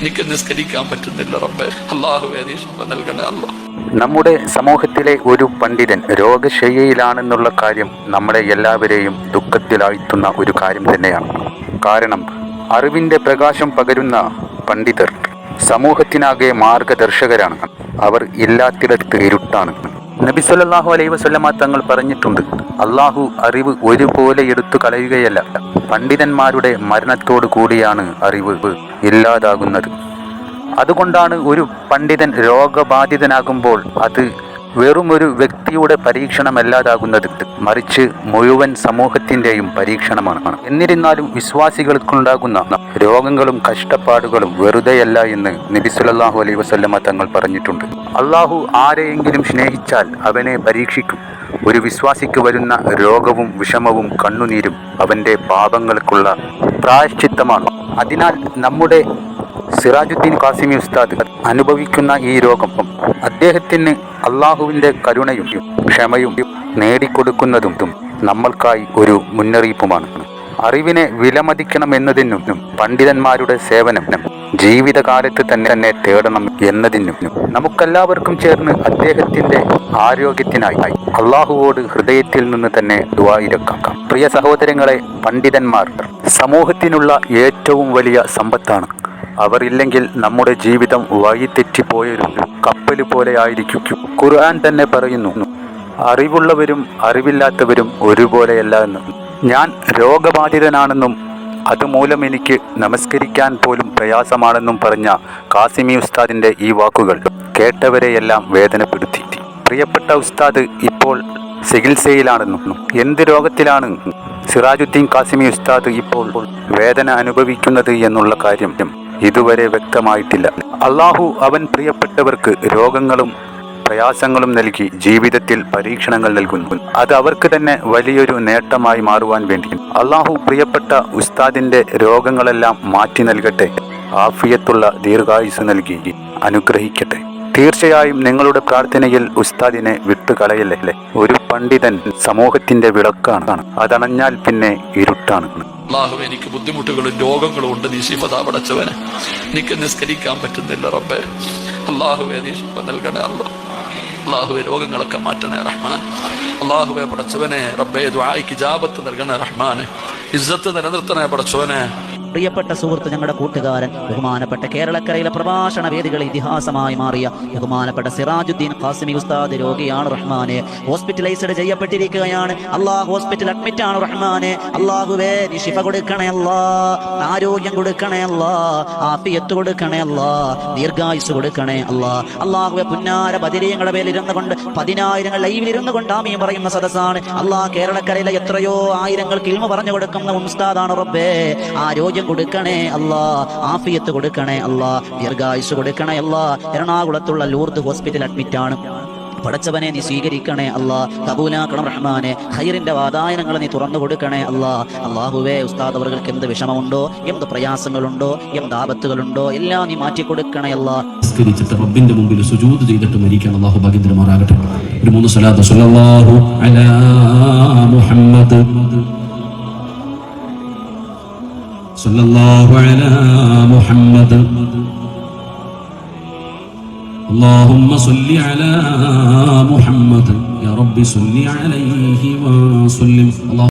എനിക്ക് നിസ്കരിക്കാൻ പറ്റുന്നില്ല റബ്ബെ. അള്ളാഹുവേ നീ നൽകണേ നമ്മുടെ സമൂഹത്തിലെ ഒരു പണ്ഡിതൻ രോഗശയ്യയിലാണെന്നുള്ള കാര്യം നമ്മളെ എല്ലാവരെയും ദുഃഖത്തിലാഴ്ത്തുന്ന ഒരു കാര്യം തന്നെയാണ്. കാരണം അറിവിന്റെ പ്രകാശം പകരുന്ന പണ്ഡിതർ സമൂഹത്തിനാകെ മാർഗദർശകരാണ്. അവർ ഇല്ലാത്തിടത്ത് ഇരുട്ടാണ്. നബി സല്ലാഹു അലൈഹി വസല്ലമ തങ്ങൾ പറഞ്ഞിട്ടുണ്ട് അള്ളാഹു അറിവ് ഒരുപോലെ എടുത്തു കളയുകയല്ല. പണ്ഡിതന്മാരുടെ മരണത്തോടു കൂടിയാണ് അറിവ്. ഇല്ലാതാകുന്നത്. അതുകൊണ്ടാണ് ഒരു പണ്ഡിതൻ രോഗബാധിതനാകുമ്പോൾ അത് വെറും ഒരു വ്യക്തിയുടെ പരീക്ഷണമല്ലാതാകുന്നത് മറിച്ച് മുഴുവൻ സമൂഹത്തിന്റെയും പരീക്ഷണമാണ്. എന്നിരുന്നാലും വിശ്വാസികൾക്കുണ്ടാകുന്ന രോഗങ്ങളും കഷ്ടപ്പാടുകളും വെറുതെയല്ല എന്ന് നബി അലൈ വസല്ലമ തങ്ങൾ പറഞ്ഞിട്ടുണ്ട്. അള്ളാഹു ആരെയെങ്കിലും സ്നേഹിച്ചാൽ അവനെ പരീക്ഷിക്കും. ഒരു വിശ്വാസിക്ക് വരുന്ന രോഗവും വിഷമവും കണ്ണുനീരും അവന്റെ പാപങ്ങൾക്കുള്ള പ്രായശ്ചിത്തമാണ്. അതിനാൽ നമ്മുടെ സിറാജുദ്ദീൻ കാസിമി ഉസ്താദ് അനുഭവിക്കുന്ന ഈ രോഗം അദ്ദേഹത്തിന് അള്ളാഹുവിന്റെ കരുണയും ക്ഷമയും നേടിക്കൊടുക്കുന്നതും നമ്മൾക്കായി ഒരു മുന്നറിയിപ്പുമാണ്. അറിവിനെ വിലമതിക്കണമെന്നതിനും പണ്ഡിതന്മാരുടെ സേവനം ജീവിതകാലത്ത് തന്നെ തന്നെ തേടണം എന്നതിനും നമുക്കെല്ലാവർക്കും ചേർന്ന് അദ്ദേഹത്തിന്റെ ആരോഗ്യത്തിനായി അള്ളാഹുവോട് ഹൃദയത്തിൽ നിന്ന് തന്നെ ദുവായിരക്കാം പ്രിയ സഹോദരങ്ങളെ പണ്ഡിതന്മാർ സമൂഹത്തിനുള്ള ഏറ്റവും വലിയ സമ്പത്താണ് അവർ ഇല്ലെങ്കിൽ നമ്മുടെ ജീവിതം വഴിതെറ്റിപ്പോയൊരു കപ്പൽ പോലെ ആയിരിക്കും ഖുർആൻ തന്നെ പറയുന്നു അറിവുള്ളവരും അറിവില്ലാത്തവരും ഒരുപോലെയല്ല എന്ന് ഞാൻ രോഗബാധിതനാണെന്നും അതുമൂലം എനിക്ക് നമസ്കരിക്കാൻ പോലും പ്രയാസമാണെന്നും പറഞ്ഞ കാസിമി ഉസ്താദിന്റെ ഈ വാക്കുകൾ കേട്ടവരെയെല്ലാം വേദനപ്പെടുത്തി. പ്രിയപ്പെട്ട ഉസ്താദ് ഇപ്പോൾ ചികിത്സയിലാണെന്നും എന്ത് രോഗത്തിലാണ് സിറാജുദ്ദീൻ കാസിമി ഉസ്താദ് ഇപ്പോൾ വേദന അനുഭവിക്കുന്നത് എന്നുള്ള കാര്യം ഇതുവരെ വ്യക്തമായിട്ടില്ല. അള്ളാഹു അവൻ പ്രിയപ്പെട്ടവർക്ക് രോഗങ്ങളും പ്രയാസങ്ങളും നൽകി ജീവിതത്തിൽ പരീക്ഷണങ്ങൾ നൽകുന്നു. അത് അവർക്ക് തന്നെ വലിയൊരു നേട്ടമായി മാറുവാൻ വേണ്ടി. അള്ളാഹു പ്രിയപ്പെട്ട ഉസ്താദിന്റെ രോഗങ്ങളെല്ലാം മാറ്റി നൽകട്ടെ. ആഫിയത്തുള്ള ദീർഘായുസ് നൽകി അനുഗ്രഹിക്കട്ടെ. തീർച്ചയായും നിങ്ങളുടെ പ്രാർത്ഥനയിൽ ഉസ്താദിനെ വിട്ടുകളയല്ലേ? ഒരു പണ്ഡിതൻ സമൂഹത്തിന്റെ വിളക്കാണ്. അതണഞ്ഞാൽ പിന്നെ ഇരുട്ടാണ്. അള്ളാഹുവെ എനിക്ക് ബുദ്ധിമുട്ടുകളും രോഗങ്ങളും ഉണ്ട്. നീ ശിഫത പടച്ചവനെ എനിക്ക് നിസ്കരിക്കാൻ പറ്റുന്നില്ല റബ്ബെ. അള്ളാഹുവെ നീ ശിഫ നൽകണേ അല്ലോ അള്ളാഹുവെ രോഗങ്ങളൊക്കെ മാറ്റണേ റഹ്മാൻ. അള്ളാഹുവെ പടച്ചവനെ. റബ്ബെ ദ്വായിക്ക് ജാപത്ത് നൽകണേ റഹ്മാനെ ഇസ്സത്ത് നിലനിർത്തണേ പടച്ചവനെ. പ്രിയപ്പെട്ട സുഹൃത്ത് ഞങ്ങളുടെ കൂട്ടുകാരൻ ബഹുമാനപ്പെട്ട കേരളക്കരയിലെ പ്രഭാഷണ വേദികൾ ഇതിഹാസമായി മാറിയ ബഹുമാനപ്പെട്ട സിറാജുദ്ദീൻ ഖാസിമി ഉസ്താദ് രോഗിയാണ് റഹ്മാനെ. ഹോസ്പിറ്റലൈസ്ഡ് ചെയ്യപ്പെട്ടിരിക്കുകയാണ്. അള്ളാഹ് ഹോസ്പിറ്റൽ അഡ്മിറ്റ് ആണ് റഹ്മാനെ. അള്ളാഹുവേ നീ ശിഫ കൊടുക്കണേ അല്ലാ. ആരോഗ്യം കൊടുക്കണേ അല്ലാ. ആഫിയത്ത് കൊടുക്കണേ അല്ലാ. ദീർഘായുസ് കൊടുക്കണേ അല്ലാ. അള്ളാഹുവെ പുന്നാര ബദിരീങ്ങളുടെ ഇരുന്നു കൊണ്ട് പതിനായിരങ്ങൾ ലൈവിൽ ഇരുന്നു കൊണ്ട് ആമിയും പറയുന്ന സദസ്സാണ്. അള്ളാഹ് കേരളക്കരയിലെ എത്രയോ ആയിരങ്ങൾ കിൽമ പറഞ്ഞു കൊടുക്കുന്ന ഉസ്താദാണ് റബ്ബേ. ആരോഗ്യം കൊടുക്കണേ അല്ലാ ആഫിയത്ത് കൊടുക്കണേ അല്ലാ ദീർഘായുസ് കൊടുക്കണേ അല്ലാ എറണാകുളത്തുള്ള ലൂർദ് ഹോസ്പിറ്റൽ അഡ്മിറ്റ് ആണ്. പടച്ചവനെ നീ സ്വീകരിക്കണേ അല്ലാ കബൂലാക്കണം റഹ്മാനെ ഹൈറിന്റെ വാതായനങ്ങൾ നീ തുറന്നു കൊടുക്കണേ അല്ലാ. അള്ളാഹുവേ ഉസ്താദ് അവർക്ക് എന്ത് വിഷമമുണ്ടോ എന്ത് പ്രയാസങ്ങളുണ്ടോ എന്ത് ആപത്തുകളുണ്ടോ എല്ലാം നീ മാറ്റി കൊടുക്കണേ അല്ലാ. റബ്ബിന്റെ മുമ്പിൽ സുജൂദ് ചെയ്തിട്ട് മരിക്കാൻ അള്ളാഹു ഭാഗ്യത്തിനുമാറാകട്ടെ. ഒരു മൂന്ന് സലാത്തു അലാ മുഹമ്മദ് صلى الله على محمد اللهم صل على محمد يا رب صل عليه وسلم